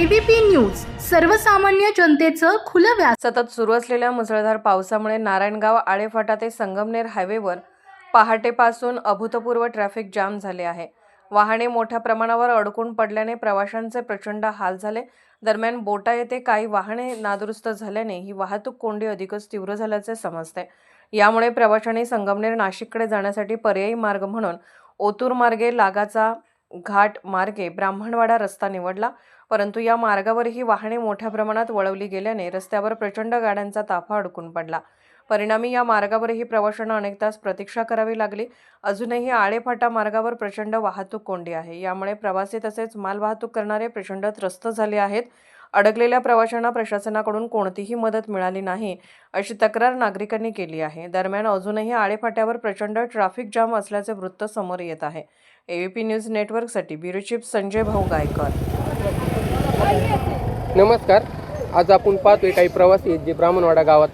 ABP news सर्वसामान्य जनतेचं खुलं व्यास सतत सुरू असलेल्या मुसळधार पावसामुळे नारायणगाव आळेफाटा ते संगमनेर हायवेवर पहाटेपासून अभूतपूर्व ट्रॅफिक जाम झाले आहे. वाहने मोठ्या प्रमाणावर अडकून पडल्याने प्रवाशांचे प्रचंड हाल झाले. दरम्यान बोटा येथे काही वाहने नादुरुस्त झाल्याने ही वाहतूक कोंडी अधिकच तीव्र झाल्याचे समजते. यामुळे प्रवाशांनी संगमनेर नाशिककडे जाण्यासाठी पर्यायी मार्ग म्हणून ओतूर मार्गे लागाचा घाट मार्गे ब्राह्मणवाडा रस्ता निवडला. परंतु या मार्गावरही वाहने मोठ्या प्रमाणात वळवली गेल्याने रस्त्यावर प्रचंड गाड्यांचा ताफा अडकून पडला. परिणामी या मार्गावरही प्रवाशांना अनेक तास प्रतीक्षा करावी लागली. अजूनही आळेफाटा मार्गावर प्रचंड वाहतूक कोंडी आहे. यामुळे प्रवासी तसेच मालवाहतूक करणारे प्रचंड त्रस्त झाले आहेत. अडकलेल्या प्रवाशांना प्रशासनाकडून कोणतीही मदत मिळाली नाही अशी तक्रार नागरिकांनी केली आहे. दरम्यान अजूनही आळेफाट्यावर प्रचंड ट्रॅफिक जाम असल्याचे वृत्त समोर येत आहे. एबीपी न्यूज नेटवर्कसाठी ब्युरो संजय भाऊ गायकर नमस्कार. आज आपण पाहतोय काही प्रवासी आहेत जे ब्राह्मणवाडा गावात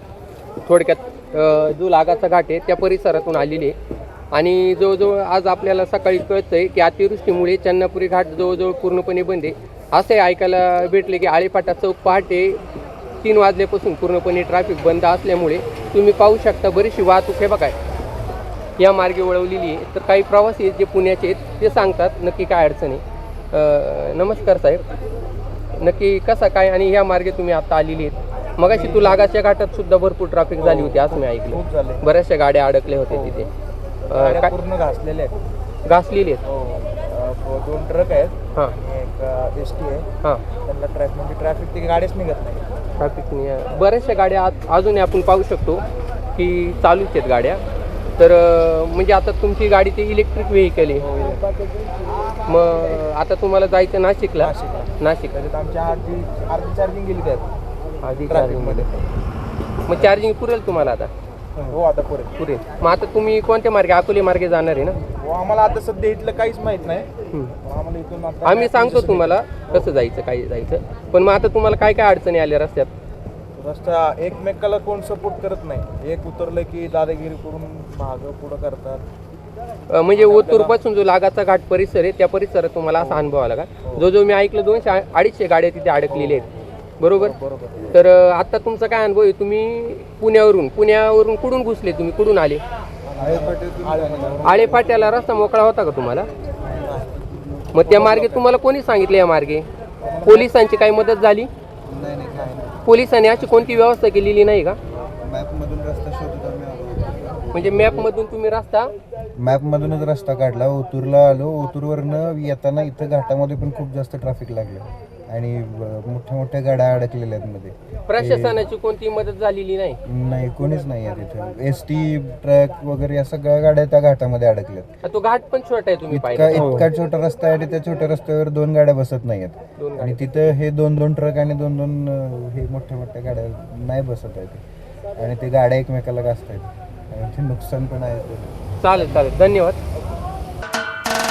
थोडक्यात जो लागाचा घाट आहे त्या परिसरातून आलेले आहे. आणि जवळजवळ आज आपल्याला सकाळी कळतंय की अतिवृष्टीमुळे चन्नापुरी घाट जवळजवळ पूर्णपणे बंद आहे. असे ऐकायला भेटले की आळेपाटा चौक पहाटे तीन वाजल्यापासून पूर्णपणे ट्रॅफिक बंद असल्यामुळे तुम्ही पाहू शकता बरीचशी वाहतूक हे बघाय या मार्गे वळवलेली आहे. तर काही प्रवासी आहेत जे पुण्याचे आहेत ते सांगतात नक्की काय अडचण आहे. नमस्कार साहेब. नक्की कसा काय आणि ह्या मार्गे तुम्ही आता आलेली आहेत. मगाशी तू लागाच्या घाटात सुद्धा भरपूर ट्रॅफिक झाली होती असं मी ऐकलं. बऱ्याचशा गाड्या अडकल्या होत्या तिथे. गाड्या काय? पूर्ण घासलेल्या आहेत. घासलेली आहेत? हो. अ, दोन ट्रक आहेत. हां. आणि एक एस टी आहे. हां. त्यांना ट्रॅफिक म्हणजे ट्रॅफिक ती गाडीच निघत नाही. ट्रॅफिक बऱ्याचशा गाड्या आत- अजूनही आपण पाहू शकतो की चालूच आहेत गाड्या. तर अ, म्हणजे आता तुमची गाडी ते इलेक्ट्रिक व्हेकल आहे. मग आता तुम्हाला जायचं नाशिकला? नाशिकला. नाशिक त्याच्यात आमची अर्धी अर्धी चार्जिंग गेली त्यात. आधी ट्रॅफिकमध्ये चार्जिंग मग चार्जिंग पुरेल तुम्हाला आता? हो. आता पुरे पुरेल मग आता तुम्ही कोणत्या मार्गे अकोले मार्गे जाणार आहे ना? हो आम्हाला आता सध्या इथलं काहीच माहीत नाही. हम्म. पण आम्हाला इथून आता आम्ही सांगतो तुम्हाला कसं जायचं काय जायचं. पण मग आता तुम्हाला काय काय अडचणी आल्या रस्त्यात? रस्ता एकमेकाला कोण सपोर्ट करत नाही. एक उतरलं की दादागिरी करून मागं पुढं करतात. अ, म्हणजे ओतूरपासून जो लागाचा घाट परिसर आहे त्या परिसरात तुम्हाला असा अनुभव आला का? जो जो मी ऐकलं दोनशे अडीचशे गाड्या तिथे अडकलेल्या आहेत. बरोबर? बरोबर. तर आता तुमचा काय अनुभव आहे? तुम्ही पुण्यावरून पुण्यावरून कुठून घुसले तुम्ही? कुठून आले. आळे फाट्याला रस्ता मोकळा होता का तुम्हाला? मग त्या मार्गे तुम्हाला कोणी सांगितलं या मार्गे? पोलिसांची काही मदत झाली? पोलिसांनी अशी कोणती व्यवस्था केलेली नाही का? म्हणजे मॅपमधून तुम्ही रस्ता मॅपमधूनच रस्ता काढला. ओतूरला आलो. ओतूरवरनं येताना इथं घाटामध्ये पण खूप जास्त ट्रॅफिक लागलं. आणि मोठ्या मोठ्या गाड्या अडकलेल्या आहेत मध्ये. प्रशासनाची कोणती मदत झालेली नाही? नाही कोणीच नाही आहे तिथं. एस टी ट्रक वगैरे या सगळ्या गाड्या त्या घाटामध्ये अडकल्यात. हा, तो घाट पण छोटा आहे तुम्ही इतका पाहिजे इतका छोटा रस्ता आहे आणि त्या छोट्या रस्त्यावर दोन गाड्या बसत नाही आहेत. दोन आणि तिथं हे दोन दोन ट्रक आणि दोन दोन अं, हे मोठ्या मोठ्या गाड्या नाही बसत आहेत. आणि ते गाड्या एकमेकाला घासत आहेत आणि ते नुकसान पण आहे. चालेल चालेल. धन्यवाद.